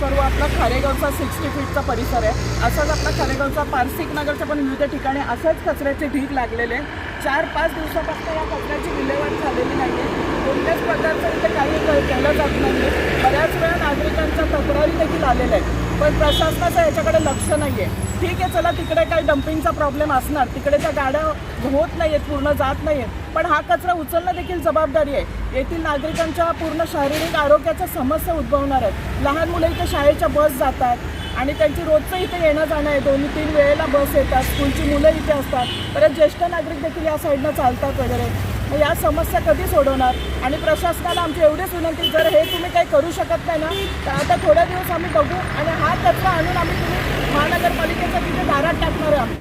सर्व आपला खारेगावचा सिक्स्टी फीटचा परिसर आहे. असाच आपला खारेगावचा पारसिक नगरच्या पण विविध ठिकाणी असाच कचऱ्याचे ढीग लागलेले चार पाच दिवसापासून या कचऱ्याची विल्हेवाट झालेली नाही आहे कोणत्याच प्रकारचं इथे काही केलं जात नाही आहे बऱ्याच वेळा नागरिकांच्या तक्रारी देखील आलेल्या आहेत. पण प्रशासनाचं याच्याकडे लक्ष नाही आहे ठीक आहे चला तिकडे काही डम्पिंगचा प्रॉब्लेम असणार. तिकडे त्या गाड्या होत नाही आहेत पूर्ण जात नाही आहेत पण हा कचरा उचलणं देखील जबाबदारी आहे. येथील नागरिकांच्या पूर्ण शारीरिक आरोग्याच्या समस्या उद्भवणार आहेत. लहान मुलं इथे शाळेच्या बस जातात आणि त्यांची रोजचं इथे येणं जाणं आहे. दोन्ही तीन वेळेला बस येतात. स्कूलची मुलं इथे असतात. परत ज्येष्ठ नागरिक देखील या साईडनं चालतात वगैरे. मग या समस्या कधी सोडवणार? आणि प्रशासनाला आमची एवढीच विनंती जर हे तुम्ही काही करू शकत नाही ना तर आता थोड्या दिवस आम्ही बघू आणि हा कचरा आणून आम्ही तुम्ही महानगरपालिकेच्या तिथे दारात टाकणार आहोत. आम्ही